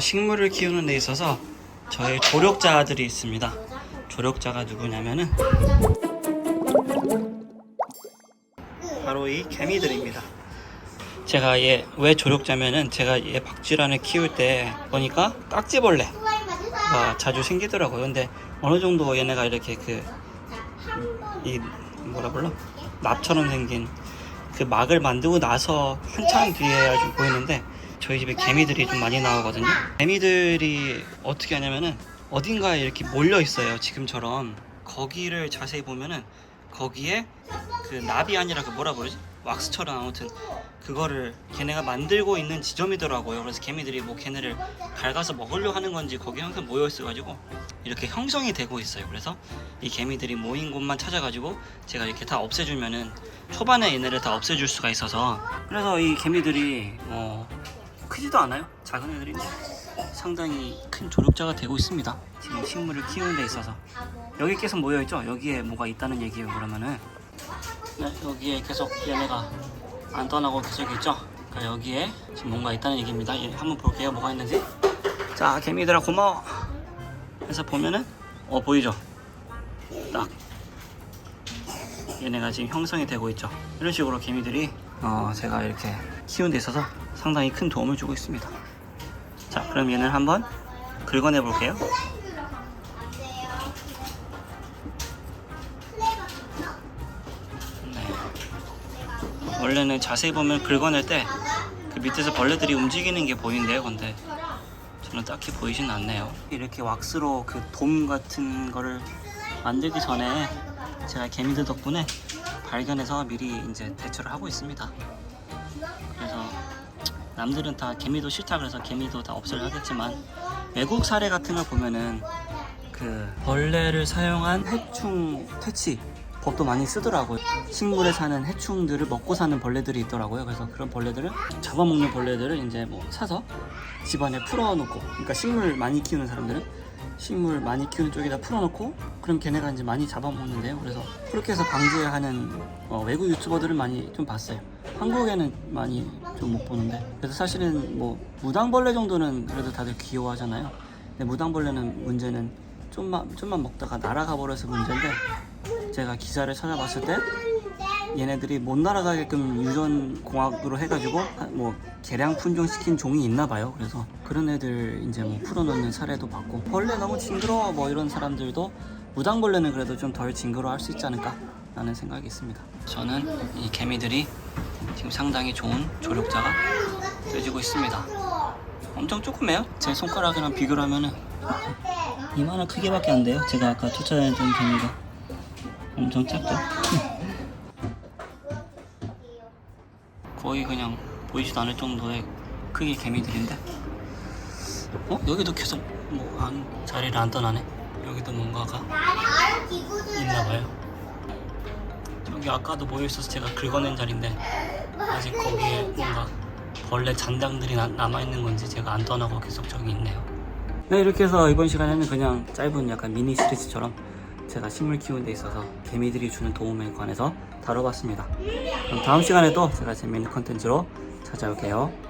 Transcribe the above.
식물을 키우는 데 있어서 저의 조력자들이 있습니다. 조력자가 누구냐면은 바로 이 개미들입니다. 제가 얘 왜 조력자면은 제가 얘 박쥐란을 키울 때 보니까 깍지벌레가 자주 생기더라고요. 근데 어느 정도 얘네가 이렇게 그 이 뭐라 불러 납처럼 생긴 그 막을 만들고 나서 한참 뒤에야 좀 보이는데 저희 집에 개미들이 좀 많이 나오거든요. 개미들이 어떻게 하냐면은 어딘가에 이렇게 몰려 있어요. 지금처럼 거기를 자세히 보면은 거기에 그 납이 아니라 그 뭐라 그러지? 왁스처럼 아무튼 그거를 걔네가 만들고 있는 지점이더라고요. 그래서 개미들이 뭐 걔네를 갉아서 먹으려 하는 건지 거기 항상 모여 있어가지고 이렇게 형성이 되고 있어요. 그래서 이 개미들이 모인 곳만 찾아가지고 제가 이렇게 다 없애주면은 초반에 얘네를 다 없애줄 수가 있어서 그래서 이 개미들이 뭐 크지도 않아요. 작은 애들인데 상당히 큰 조력자가 되고 있습니다. 지금 식물을 키우는 데 있어서 여기 계속 모여 있죠. 여기에 뭐가 있다는 얘기예요. 그러면은 네, 여기에 계속 얘네가 안 떠나고 계속 있죠. 그러니까 여기에 지금 뭔가 있다는 얘기입니다. 예, 한번 볼게요. 뭐가 있는지. 자, 개미들아 고마워. 그래서 보면은 어 보이죠? 딱 얘네가 지금 형성이 되고 있죠. 이런 식으로 개미들이 어, 제가 이렇게 키우는 데 있어서 상당히 큰 도움을 주고 있습니다. 자, 그럼 얘는 한번 긁어내 볼게요. 네. 원래는 자세히 보면 긁어낼 때 그 밑에서 벌레들이 움직이는 게 보이는데요, 근데 저는 딱히 보이진 않네요. 이렇게 왁스로 그 돔 같은 거를 만들기 전에 제가 개미들 덕분에 발견해서 미리 이제 대처를 하고 있습니다. 그래서 남들은 다 개미도 싫다 그래서 개미도 다 없애려 하겠지만 외국 사례 같은 걸 보면은 그 벌레를 사용한 해충 퇴치 법도 많이 쓰더라고요. 식물에 사는 해충들을 먹고 사는 벌레들이 있더라고요. 그래서 그런 벌레들을 잡아먹는 벌레들을 이제 뭐 사서 집안에 풀어놓고, 그러니까 식물 많이 키우는 사람들은 식물 많이 키우는 쪽에다 풀어놓고, 그럼 걔네가 이제 많이 잡아먹는데요. 그래서 그렇게 해서 방지하는 어, 외국 유튜버들을 많이 좀 봤어요. 한국에는 많이 좀 못 보는데, 그래서 사실은 뭐 무당벌레 정도는 그래도 다들 귀여워하잖아요. 근데 무당벌레는 문제는 좀만 좀만 먹다가 날아가 버려서 문제인데 제가 기사를 찾아봤을 때 얘네들이 못 날아가게끔 유전 공학으로 해가지고 뭐 개량 품종시킨 종이 있나 봐요. 그래서 그런 애들 이제 뭐 풀어놓는 사례도 봤고 벌레 너무 징그러워 뭐 이런 사람들도 무당벌레는 그래도 좀 덜 징그러워할 수 있지 않을까 라는 생각이 있습니다. 저는 이 개미들이 지금 상당히 좋은 조력자가 되어지고 있습니다. 엄청 조그매요. 제 손가락이랑 비교를 하면은 이만한 크기밖에 안 돼요. 제가 아까 쫓아다녔던 개미가 엄청 작죠. 거의 그냥 보이지도 않을 정도의 크기 개미들인데. 어 여기도 계속 뭐 안 자리를 안 떠나네. 여기도 뭔가가 있나 봐요. 저기 아까도 모여 있어서 제가 긁어낸 자리인데 아직 거기에 뭔가 벌레 잔당들이 남아 있는 건지 제가 안 떠나고 계속 저기 있네요. 네 이렇게 해서 이번 시간에는 그냥 짧은 약간 미니 시리즈처럼 제가 식물 키우는 데 있어서 개미들이 주는 도움에 관해서 다뤄봤습니다. 그럼 다음 시간에도 제가 재밌는 컨텐츠로 찾아올게요.